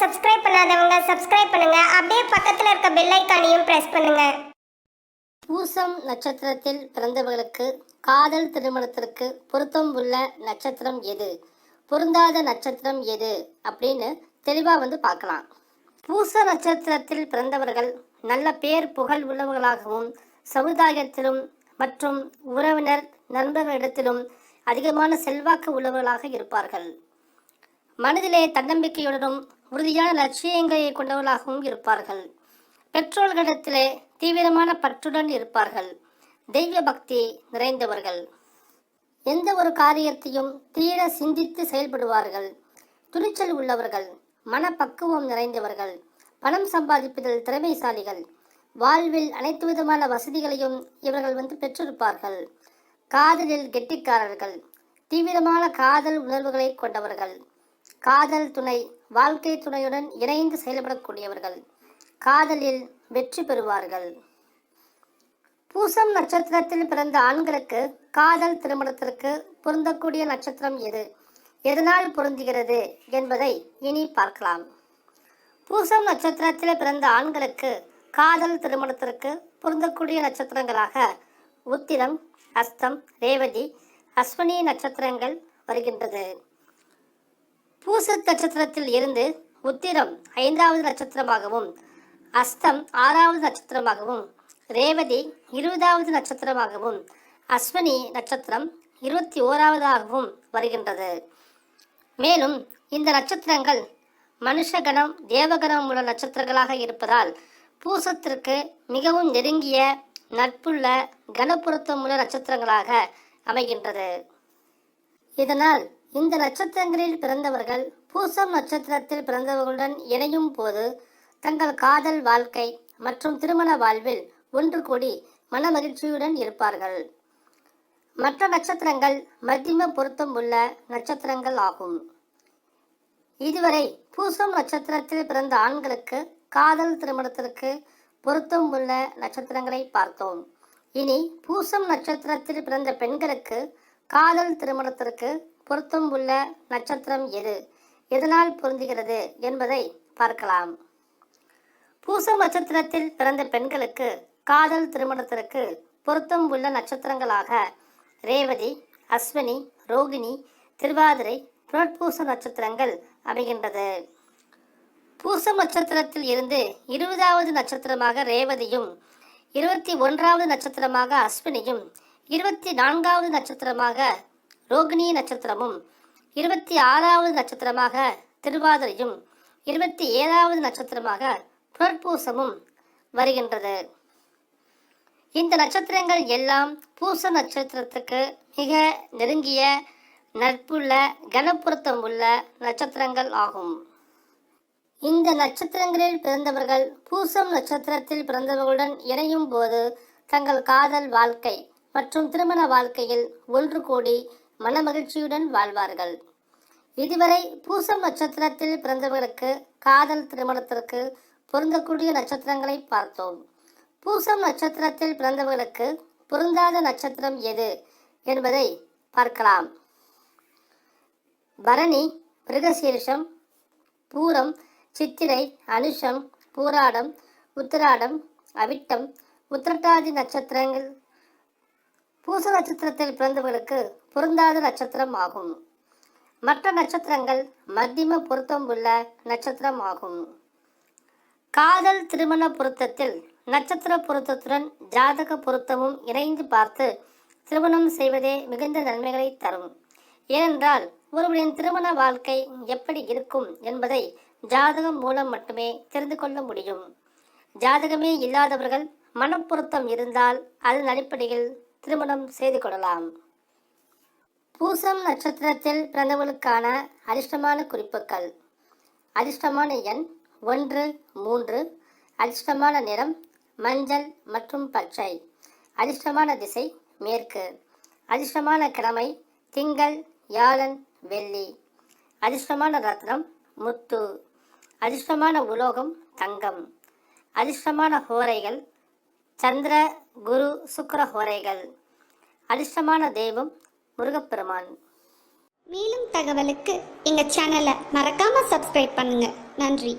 Subscribe பண்ணாதவங்க subscribe பண்ணுங்க. அப்படியே பக்கத்துல இருக்க பெல் ஐக்கானையும் பிரஸ் பண்ணுங்க. பூசம் நட்சத்திரத்தில் பிறந்தவர்களுக்கு காதல் திருமணத்திற்கு பொருத்தம் உள்ள நட்சத்திரம் எது? பொருந்தாத நட்சத்திரம் எது? அப்படின்னு தெளிவாக வந்து பார்க்கலாம். பூச நட்சத்திரத்தில் பிறந்தவர்கள் நல்ல பேர் புகழ் உள்ளவர்களாகவும் சமுதாயத்திலும் மற்றும் உறவினர் நண்பர்களிடத்திலும் அதிகமான செல்வாக்கு உள்ளவர்களாக இருப்பார்கள். மனதிலே தன்னம்பிக்கையுடனும் உறுதியான லட்சியங்களை கொண்டவர்களாகவும் இருப்பார்கள். பெற்றோர்களிடத்திலே தீவிரமான பற்றுடன் இருப்பார்கள். தெய்வ பக்தி நிறைந்தவர்கள். எந்த ஒரு காரியத்தையும் தீர சிந்தித்து செயல்படுவார்கள். துணிச்சல் உள்ளவர்கள் மனப்பக்குவம் நிறைந்தவர்கள் பணம் சம்பாதிப்பதில் திறமைசாலிகள் வாழ்வில் அனைத்து விதமான வசதிகளையும் இவர்கள் வந்து பெற்றிருப்பார்கள். காதலில் கெட்டிக்காரர்கள் தீவிரமான காதல் உணர்வுகளை கொண்டவர்கள். காதல் துணை வாழ்க்கை துணையுடன் இணைந்து செயல்படக்கூடியவர்கள். காதலில் வெற்றி பெறுவார்கள். பூசம் நட்சத்திரத்தில் பிறந்த ஆண்களுக்கு காதல் திருமணத்திற்கு பொருந்தக்கூடிய நட்சத்திரம் எது? எதனால் பொருந்துகிறது என்பதை இனி பார்க்கலாம். பூசம் நட்சத்திரத்தில் பிறந்த ஆண்களுக்கு காதல் திருமணத்திற்கு பொருந்தக்கூடிய நட்சத்திரங்களாக உத்திரம் அஸ்தம் ரேவதி அஸ்வினி நட்சத்திரங்கள் வருகின்றது. பூச நட்சத்திரத்தில் இருந்து உத்திரம் ஐந்தாவது நட்சத்திரமாகவும் அஸ்தம் ஆறாவது நட்சத்திரமாகவும் ரேவதி இருபதாவது நட்சத்திரமாகவும் அஸ்வினி நட்சத்திரம் இருபத்தி ஓராவதாகவும் வருகின்றது. மேலும் இந்த நட்சத்திரங்கள் மனுஷகணம் தேவகணம் உள்ள நட்சத்திரங்களாக இருப்பதால் பூசத்திற்கு மிகவும் நெருங்கிய நட்புள்ள கனப்பொருத்தம் உள்ள நட்சத்திரங்களாக அமைகின்றது. இதனால் இந்த நட்சத்திரங்களில் பிறந்தவர்கள் பூசம் நட்சத்திரத்தில் பிறந்தவர்களுடன் இணையும் போது தங்கள் காதல் வாழ்க்கை மற்றும் திருமண வாழ்வில் ஒன்று கூடி மன மகிழ்ச்சியுடன் இருப்பார்கள். மற்ற நட்சத்திரங்கள் மத்தியம பொருத்தம் உள்ள நட்சத்திரங்கள் ஆகும். இதுவரை பூசம் நட்சத்திரத்தில் பிறந்த ஆண்களுக்கு காதல் திருமணத்திற்கு பொருத்தம் உள்ள நட்சத்திரங்களை பார்த்தோம். இனி பூசம் நட்சத்திரத்தில் பிறந்த பெண்களுக்கு காதல் திருமணத்திற்கு பொருத்தம் உள்ள நட்சத்திரம் எது? எதனால் பொருந்துகிறது என்பதை பார்க்கலாம். பூசம் நட்சத்திரத்தில் பிறந்த பெண்களுக்கு காதல் திருமணத்திற்கு பொருத்தம் உள்ள நட்சத்திரங்களாக ரேவதி அஸ்வினி ரோகிணி திருவாதிரை புனர்பூச நட்சத்திரங்கள் அமைகின்றது. பூச நட்சத்திரத்தில் இருந்து இருபதாவது நட்சத்திரமாக ரேவதியும் இருபத்தி ஒன்றாவது நட்சத்திரமாக அஸ்வினியும் இருபத்தி நான்காவது நட்சத்திரமாக ரோகிணி நட்சத்திரமும் இருபத்தி ஆறாவது நட்சத்திரமாக திருவாதிரையும் இருபத்தி ஏழாவது நட்சத்திரமாக புனர்பூசமும் வருகின்றது. இந்த நட்சத்திரங்கள் எல்லாம் பூச நட்சத்திரத்துக்கு மிக நெருங்கிய நட்புள்ள கனப்பொருத்தம் உள்ள நட்சத்திரங்கள் ஆகும். இந்த நட்சத்திரங்களில் பிறந்தவர்கள் பூசம் நட்சத்திரத்தில் பிறந்தவர்களுடன் இணையும் போது தங்கள் காதல் வாழ்க்கை மற்றும் திருமண வாழ்க்கையில் ஒன்று கூடி மனமகிழ்ச்சியுடன் வாழ்வார்கள். இதுவரை பூசம் நட்சத்திரத்தில் பிறந்தவர்களுக்கு காதல் திருமணத்திற்கு பொருந்தக்கூடிய நட்சத்திரங்களை பார்த்தோம். பூசம் நட்சத்திரத்தில் பிறந்தவர்களுக்கு பொருந்தாத நட்சத்திரம் எது என்பதை பார்க்கலாம். பரணி மிருகசீரிஷம் பூரம் சித்திரை அனுஷம் பூராடம் உத்திராடம் அவிட்டம் உத்திரட்டாதி நட்சத்திரங்கள். பூச நட்சத்திரத்தில் பிறந்தவர்களுக்கு பொருந்தாத நட்சத்திரம் ஆகும் மற்ற நட்சத்திரங்கள் மத்தியம பொருத்தம் உள்ள நட்சத்திரம் ஆகும் காதல் திருமண பொருத்தத்தில் நட்சத்திர பொருத்தத்துடன் ஜாதக பொருத்தமும் இணைந்து பார்த்து திருமணம் செய்வதே மிகுந்த நன்மைகளை தரும். ஏனென்றால் ஒருவரின் திருமண வாழ்க்கை எப்படி இருக்கும் என்பதை ஜாதகம் மூலம் மட்டுமே தெரிந்து கொள்ள முடியும். ஜாதகமே இல்லாதவர்கள் மனப்பொருத்தம் இருந்தால் அதன் அடிப்படையில் திருமணம் செய்து கொள்ளலாம். பூசம் நட்சத்திரத்தில் பிறந்தவர்களுக்கான அதிர்ஷ்டமான குறிப்புகள். அதிர்ஷ்டமான எண் ஒன்று மூன்று. அதிர்ஷ்டமான நிறம் மஞ்சள் மற்றும் பச்சை. அதிர்ஷ்டமான திசை மேற்கு. அதிர்ஷ்டமான கிழமை திங்கள் வியாழன் வெள்ளி. அதிர்ஷ்டமான ரத்னம் முத்து. அதிர்ஷ்டமான உலோகம் தங்கம். அதிர்ஷ்டமான ஹோரைகள் சந்திர குரு சுக்கர ஹோரைகள். அதிர்ஷ்டமான தெய்வம் முருகப்பெருமான். மேலும் தகவலுக்கு எங்கள் சேனலை மறக்காமல் சப்ஸ்கிரைப் பண்ணுங்கள் நன்றி.